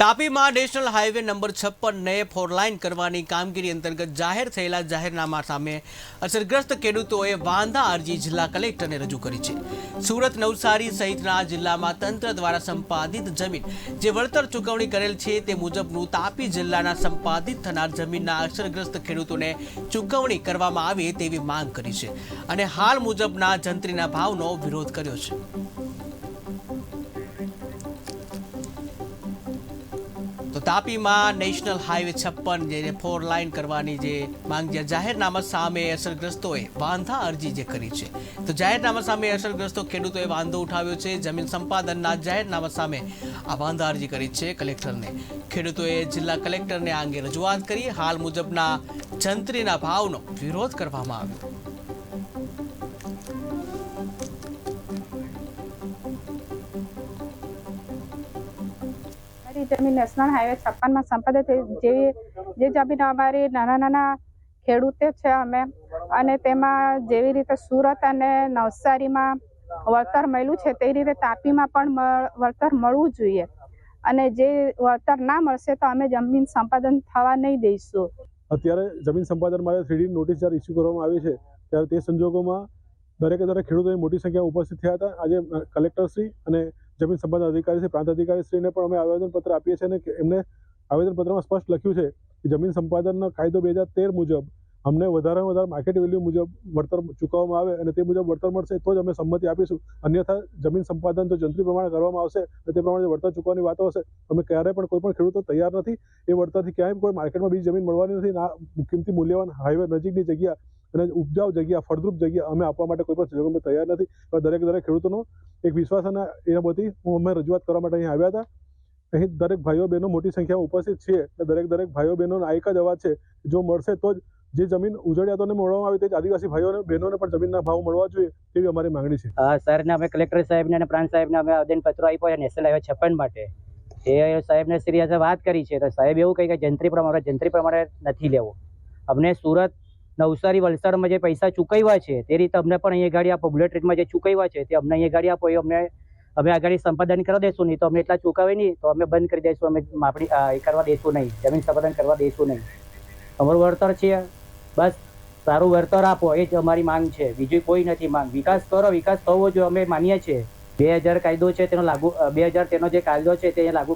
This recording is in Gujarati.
તાપીમાં નેશનલ હાઈવે નંબર છપ્પનને ફોર લાઇન કરવાની કામગીરી અંતર્ગત જાહેર થયેલા જાહેરનામા સામે અસરગ્રસ્ત ખેડૂતોએ વાંધા અરજી જિલ્લા કલેક્ટરને રજૂ કરી છે. સુરત, નવસારી સહિતના જિલ્લામાં તંત્ર દ્વારા સંપાદિત જમીન જે વળતર ચૂકવણી કરેલ છે તે મુજબનું તાપી જિલ્લાના સંપાદિત થનાર જમીનના અસરગ્રસ્ત ખેડૂતોને ચૂકવણી કરવામાં આવે તેવી માંગ કરી છે અને હાલ મુજબના જંત્રીના ભાવનો વિરોધ કર્યો છે. તાપીમાં નેશનલ હાઈવે છપ્પન જે ફોર લાઇન કરવાની જે માંગ જે જાહેરનામા સામે અસરગ્રસ્તોએ વાંધા અરજી જે કરી છે. તો જાહેરનામા સામે અસરગ્રસ્તો ખેડૂતોએ વાંધો ઉઠાવ્યો છે, જમીન સંપાદનના જાહેરનામા સામે આ વાંધા અરજી કરી છે કલેક્ટરને. ખેડૂતોએ જિલ્લા કલેક્ટરને આ અંગે રજૂઆત કરી, હાલ મુજબના જંત્રીના ભાવનો વિરોધ કરવામાં આવ્યો. અમારી જમીન નેશનલ હાઈવે છપ્પનમાં સંપાદિત જેવી, જે જમીન અમારી નાના નાના ખેડૂતે છે અમે. અને તેમાં જેવી રીતે સુરત અને નવસારીમાં વળતર મળ્યું છે તે રીતે તાપીમાં પણ વળતર મળવું જોઈએ. અને જે વળતર ના મળશે તો અમે જમીન સંપાદન થવા નહીં દઈશું. અત્યારે જમીન સંપાદન માટે થ્રીડી નોટિસ જ્યારે ઇસ્યુ કરવામાં આવી છે. ત્યારે તે સંજોગોમાં દરેકે દરેક ખેડૂતોની મોટી સંખ્યામાં ઉપસ્થિત થયા હતા. આજે કલેક્ટરશ્રી અને જમીન સંપાદન અધિકારી છે, પ્રાંત અધિકારીશ્રીને પણ અમે આવેદનપત્ર આપીએ છીએ અને એમને આવેદનપત્રમાં સ્પષ્ટ લખ્યું છે કે જમીન સંપાદનનો કાયદો બે હજાર તેર મુજબ અમને વધારેમાં વધારે માર્કેટ વેલ્યુ મુજબ વળતર ચૂકવવામાં આવે અને તે મુજબ વળતર મળશે તો જ અમે સંમતિ આપીશું. અન્યથા જમીન સંપાદન તો જંત્રી પ્રમાણે કરવામાં આવશે અને તે પ્રમાણે વળતર ચૂકવવાની વાતો હશે. અમે ક્યારેય પણ કોઈ પણ ખેડૂતો તૈયાર નથી. એ વળતરથી ક્યાંય કોઈ માર્કેટમાં બીજી જમીન મળવાની નથી. ના, કિંમતી મૂલ્યવાન હાઈવે નજીકની જગ્યા અને ઉપજાઉ જગ્યા, ફળદ્રુપ જગ્યા અમે આપવા માટે કોઈ પણ સંજોગોમાં તૈયાર નથી. દરેક દરેક ખેડૂતોનો એક વિશ્વાસ અને એના બધી હું અમે રજૂઆત કરવા માટે અહીં આવ્યા હતા. અહીં દરેક ભાઈઓ બહેનો મોટી સંખ્યામાં ઉપસ્થિત છીએ અને દરેક દરેક ભાઈઓ બહેનોનો આ એક જ અવાજ છે. જો મળશે તો જ જે જમીન ઉજળિયાતોને મળવામાં આવે તે આદિવાસી ભાઈઓને, બહેનોને પણ જમીનના ભાવ મળવા જોઈએ તેવી અમારી માંગણી છે. સરને અમે કલેક્ટર સાહેબને અને પ્રાંત સાહેબને અમે આવેદનપત્રો આપ્યો છે, નેશનલ હાઈવે છપ્પન માટે. એ સાહેબને શ્રી આજે વાત કરી છે, તો સાહેબ એવું કહે કે જંત્રી પ્રમાણે જંત્રી પ્રમાણે નથી લેવો. અમને સુરત નવસારી વલસાડમાં જે પૈસા ચૂકવ્યા છે, તે રીતે અમને પણ અહીંયા ગાડી આપો. બુલેટ ટ્રેનમાં જે ચૂકવ્યા છે, તે અમને અહીંયા ગાડી આપો. એ અમને, અમે આ ગાડી સંપાદન કરી દઈશું નહીં તો અમને એટલા ચૂકવે નહીં, તો અમે બંધ કરી દઈશું અમે માપણી એ કરવા દઈશું નહીં. જમીન સંપાદન કરવા દઈશું નહીં. અમારું વળતર છે. બસ, સારું વળતર આપો. એ જ અમારી માંગ છે. બીજી કોઈ નથી માંગ. વિકાસ કરો, વિકાસ થવો જોઈએ અમે માનીએ છીએ. બે હજાર કાયદો છે, તેનો લાગુ બે હજાર તેનો જે કાયદો છે, તે લાગુ